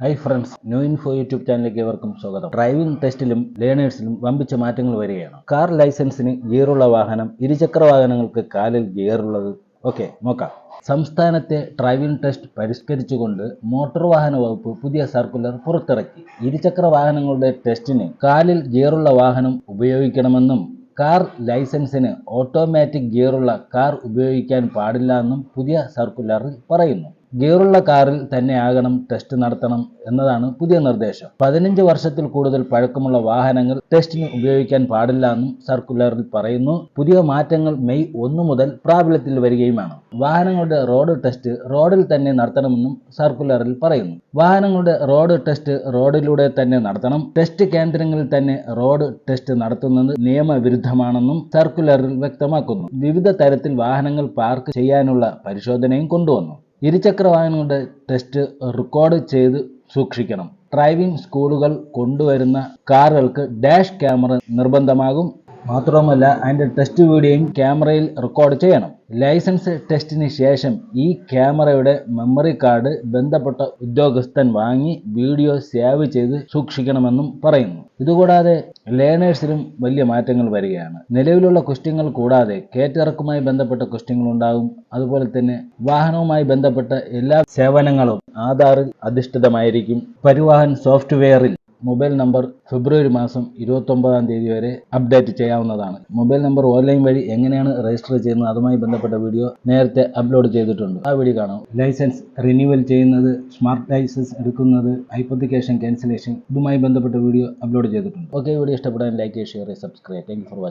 Hi friends new info YouTube ചാനലിലേക്ക് ഏവർക്കും സ്വാഗതം. ഡ്രൈവിംഗ് ടെസ്റ്റിലും ലേണേഴ്സിലും വമ്പിച്ച മാറ്റങ്ങൾ വരികയാണ്. കാർ ലൈസൻസിന് ഗിയറുള്ള വാഹനം ഇരുചക്ര വാഹനങ്ങൾക്ക് കാലിൽ ഗിയറുള്ളത്. ഓക്കെ നോക്കാം. സംസ്ഥാനത്തെ ഡ്രൈവിംഗ് ടെസ്റ്റ് പരിഷ്കരിച്ചുകൊണ്ട് മോട്ടോർ വാഹന വകുപ്പ് പുതിയ സർക്കുലർ പുറത്തിറക്കി. ഇരുചക്ര വാഹനങ്ങളുടെ ടെസ്റ്റിന് കാലിൽ ഗിയറുള്ള വാഹനം ഉപയോഗിക്കണമെന്നും കാർ ലൈസൻസിന് ഓട്ടോമാറ്റിക് ഗിയറുള്ള കാർ ഉപയോഗിക്കാൻ പാടില്ല എന്നും പുതിയ സർക്കുലറിൽ പറയുന്നു. ഗിയറുള്ള കാറിൽ തന്നെയാകണം ടെസ്റ്റ് നടത്തണം എന്നതാണ് പുതിയ നിർദ്ദേശം. പതിനഞ്ച് വർഷത്തിൽ കൂടുതൽ പഴക്കമുള്ള വാഹനങ്ങൾ ടെസ്റ്റിന് ഉപയോഗിക്കാൻ പാടില്ല എന്നും സർക്കുലറിൽ പറയുന്നു. പുതിയ മാറ്റങ്ങൾ മെയ് ഒന്ന് മുതൽ പ്രാബല്യത്തിൽ വരികയുമാണ്. വാഹനങ്ങളുടെ റോഡ് ടെസ്റ്റ് റോഡിൽ തന്നെ നടത്തണമെന്നും സർക്കുലറിൽ പറയുന്നു. വാഹനങ്ങളുടെ റോഡ് ടെസ്റ്റ് റോഡിലൂടെ തന്നെ നടത്തണം. ടെസ്റ്റ് കേന്ദ്രങ്ങളിൽ തന്നെ റോഡ് ടെസ്റ്റ് നടത്തുന്നത് നിയമവിരുദ്ധമാണെന്നും സർക്കുലറിൽ വ്യക്തമാക്കുന്നു. വിവിധ തരത്തിൽ വാഹനങ്ങൾ പാർക്ക് ചെയ്യാനുള്ള പരിശോധനയും കൊണ്ടുവന്നു. ഇരുചക്ര വാഹനങ്ങളുടെ ടെസ്റ്റ് റെക്കോർഡ് ചെയ്ത് സൂക്ഷിക്കണം. ഡ്രൈവിംഗ് സ്കൂളുകൾ കൊണ്ടുവരുന്ന കാറുകൾക്ക് ഡാഷ് ക്യാമറ നിർബന്ധമാകും. മാത്രവുമല്ല അതിന്റെ ടെസ്റ്റ് വീഡിയോയും ക്യാമറയിൽ റെക്കോർഡ് ചെയ്യണം. ലൈസൻസ് ടെസ്റ്റിന് ശേഷം ഈ ക്യാമറയുടെ മെമ്മറി കാർഡ് ബന്ധപ്പെട്ട ഉദ്യോഗസ്ഥൻ വാങ്ങി വീഡിയോ സേവ് ചെയ്ത് സൂക്ഷിക്കണമെന്നും പറയുന്നു. ഇതുകൂടാതെ ലേണേഴ്സിലും വലിയ മാറ്റങ്ങൾ വരികയാണ്. നിലവിലുള്ള ക്വസ്റ്റ്യങ്ങൾ കൂടാതെ കേറ്ററക്കുമായി ബന്ധപ്പെട്ട ക്വസ്റ്റ്യങ്ങൾ ഉണ്ടാകും അതുപോലെ തന്നെ വാഹനവുമായി ബന്ധപ്പെട്ട എല്ലാ സേവനങ്ങളും ആധാറിൽ അധിഷ്ഠിതമായിരിക്കും. പരിവാഹൻ സോഫ്റ്റ്വെയറിൽ മൊബൈൽ നമ്പർ ഫെബ്രുവരി മാസം ഇരുപത്തൊമ്പതാം തീയതി വരെ അപ്ഡേറ്റ് ചെയ്യാവുന്നതാണ്. മൊബൈൽ നമ്പർ ഓൺലൈൻ വഴി എങ്ങനെയാണ് രജിസ്റ്റർ ചെയ്യുന്നത് അതുമായി ബന്ധപ്പെട്ട വീഡിയോ നേരത്തെ അപ്ലോഡ് ചെയ്തിട്ടുണ്ട്. ആ വീഡിയോ കാണാം. ലൈസൻസ് റിന്യൂവൽ ചെയ്യുന്നത് സ്മാർട്ട് ലൈസൻസ് എടുക്കുന്നത് ഹൈപ്പോത്തിക്കേഷൻ ക്യാൻസലേഷൻ ഇതുമായി ബന്ധപ്പെട്ട വീഡിയോ അപ്ലോഡ് ചെയ്തിട്ടുണ്ട്. ഓക്കെ വീഡിയോ ഇഷ്ടപ്പെടാൻ like share subscribe. Thank for watching.